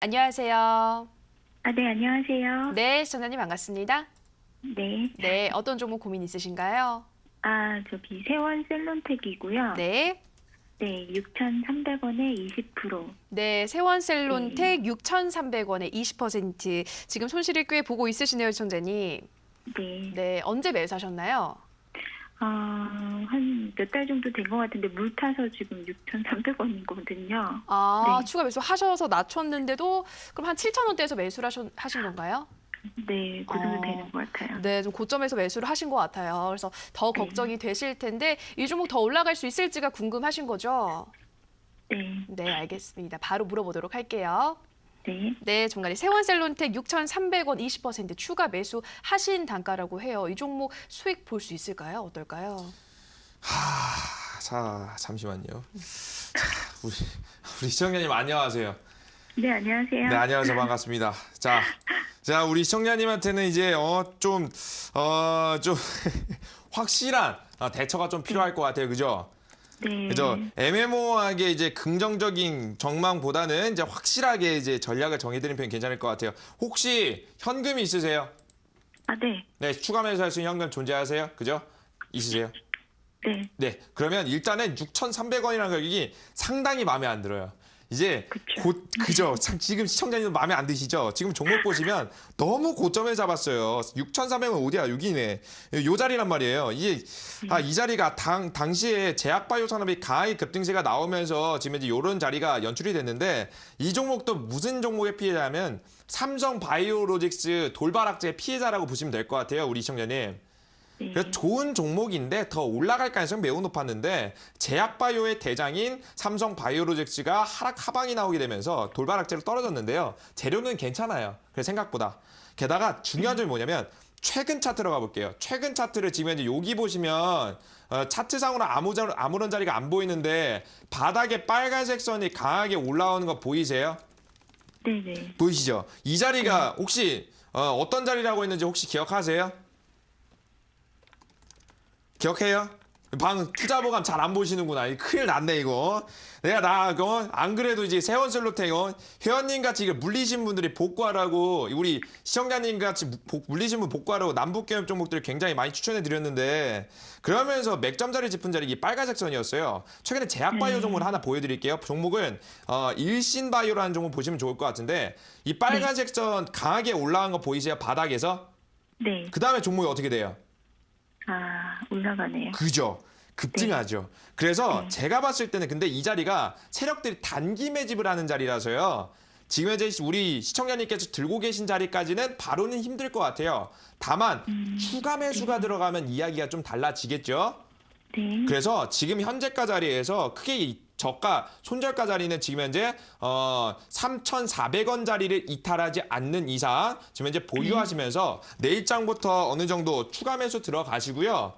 안녕하세요. 아, 네, 안녕하세요. 네, 시청자님 반갑습니다. 네. 네, 어떤 종목 고민 있으신가요? 아, 저기 세원 셀론텍이고요. 네. 네, 6,300원에 20%. 네, 세원셀론텍 6,300원에 20% 지금 손실을 꽤 보고 있으시네요, 시청자님. 네. 네, 언제 매수하셨나요? 아, 한 몇 달 정도 된 것 같은데 물 타서 지금 6,300원이거든요. 아, 네. 추가 매수 하셔서 낮췄는데도 그럼 한 7,000원대에서 매수를 하신, 하신 건가요? 네, 그 정도 어. 되는 것 같아요. 네, 좀 고점에서 매수를 하신 것 같아요. 그래서 더 네. 걱정이 되실 텐데 이 종목 더 올라갈 수 있을지가 궁금하신 거죠? 네, 네, 알겠습니다. 바로 물어보도록 할게요. 네. 네, 종가리 세원셀론텍 6,300원 20% 추가 매수 하신 단가라고 해요. 이 종목 수익 볼 수 있을까요? 어떨까요? 하, 자 잠시만요. 자, 우리 우리 시청자님 안녕하세요. 네, 안녕하세요. 네 안녕하세요 반갑습니다. 자, 자 우리 시청자님한테는 이제 어좀어좀 확실한 어, 대처가 좀 필요할 것 같아요, 그죠? 네. 그죠? 애매모호하게 이제 긍정적인 전망보다는 이제 확실하게 이제 전략을 정해드리는 편이 괜찮을 것 같아요. 혹시 현금이 있으세요? 아, 네. 네, 추가 매수할 수 있는 현금 존재하세요? 그죠? 있으세요? 네. 네, 그러면 일단은 6,300원이라는 가격이 상당히 마음에 안 들어요. 이제 그쵸. 곧 그죠? 참 지금 시청자님도 마음에 안 드시죠? 지금 종목 보시면 너무 고점에 잡았어요. 6,300원 어디야? 여기네. 요 자리란 말이에요. 이게 아, 이 자리가 당 당시에 제약 바이오 산업이 강하게 급등세가 나오면서 지금 이제 요런 자리가 연출이 됐는데 이 종목도 무슨 종목의 피해자냐면 삼성 바이오로직스 돌발 악재 피해자라고 보시면 될 것 같아요. 우리 시청자님. 네. 그래서 좋은 종목인데 더 올라갈 가능성이 매우 높았는데 제약바이오의 대장인 삼성 바이오로직스가 하락 하방이 나오게 되면서 돌발 악재로 떨어졌는데요. 재료는 괜찮아요. 그래서 생각보다. 게다가 중요한 점이 뭐냐면 최근 차트로 가볼게요. 최근 차트를 지금 이제 여기 보시면 어, 차트상으로 아무 자, 아무런 자리가 안 보이는데 바닥에 빨간색 선이 강하게 올라오는 거 보이세요? 네, 네. 보이시죠? 이 자리가 혹시 어, 어떤 자리라고 했는지 혹시 기억하세요? 기억해요? 방 투자보감 잘 안 보시는구나. 이 큰일 났네 이거. 내가 나 그거 안 그래도 이제 세원슬로텍 어, 회원님 같이 물리신 분들이 복구하라고 우리 시청자님 같이 무- 복- 물리신 분 복구하라고 남북경협 종목들 굉장히 많이 추천해 드렸는데 그러면서 맥점자리 짚은 자리 이 빨간색 선이었어요. 최근에 제약바이오 네. 종목을 하나 보여드릴게요. 종목은 어, 일신바이오라는 종목 보시면 좋을 것 같은데 이 빨간색 선 강하게 올라간 거 보이세요? 바닥에서 네. 그 다음에 종목이 어떻게 돼요? 아, 올라가네요. 그죠. 급증하죠. 그래서 네. 제가 봤을 때는 근데 이 자리가 세력들이 단기 매집을 하는 자리라서요. 지금 이제 우리 시청자님께서 들고 계신 자리까지는 바로는 힘들 것 같아요. 다만 음, 추가 매수가 들어가면 이야기가 좀 달라지겠죠. 네. 그래서 지금 현재가 자리에서 크게 이 저가 손절가 자리는 지금 현재 어 3,400원 자리를 이탈하지 않는 이상 지금 현재 보유하시면서 내일장부터 어느 정도 추가 매수 들어가시고요.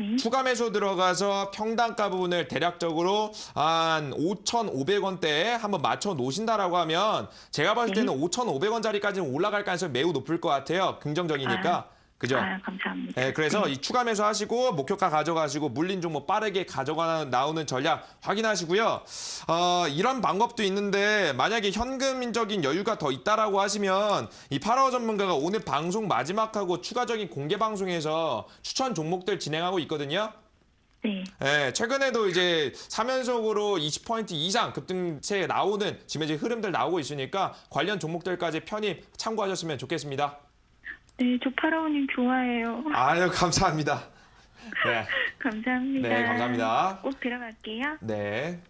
네. 추가 매수 들어가서 평단가 부분을 대략적으로 한 5,500원대에 한번 맞춰 놓으신다라고 하면 제가 봤을 때는 5,500원짜리까지는 올라갈 가능성이 매우 높을 것 같아요. 긍정적이니까. 그죠? 아, 감사합니다. 네, 그래서 이 추가 매수 하시고 목표가 가져가시고 물린 종목 빠르게 가져가 나오는 전략 확인하시고요. 어, 이런 방법도 있는데 만약에 현금적인 여유가 더 있다라고 하시면 이 파라오 전문가가 오늘 방송 마지막하고 추가적인 공개 방송에서 추천 종목들 진행하고 있거든요. 네. 예, 최근에도 이제 3연속으로 20포인트 이상 급등세 나오는 지금 이제 흐름들 나오고 있으니까 관련 종목들까지 편입 참고하셨으면 좋겠습니다. 네, 저 파라오님 좋아해요. 아유, 감사합니다. 네. 감사합니다. 네, 감사합니다. 꼭 들어갈게요. 네.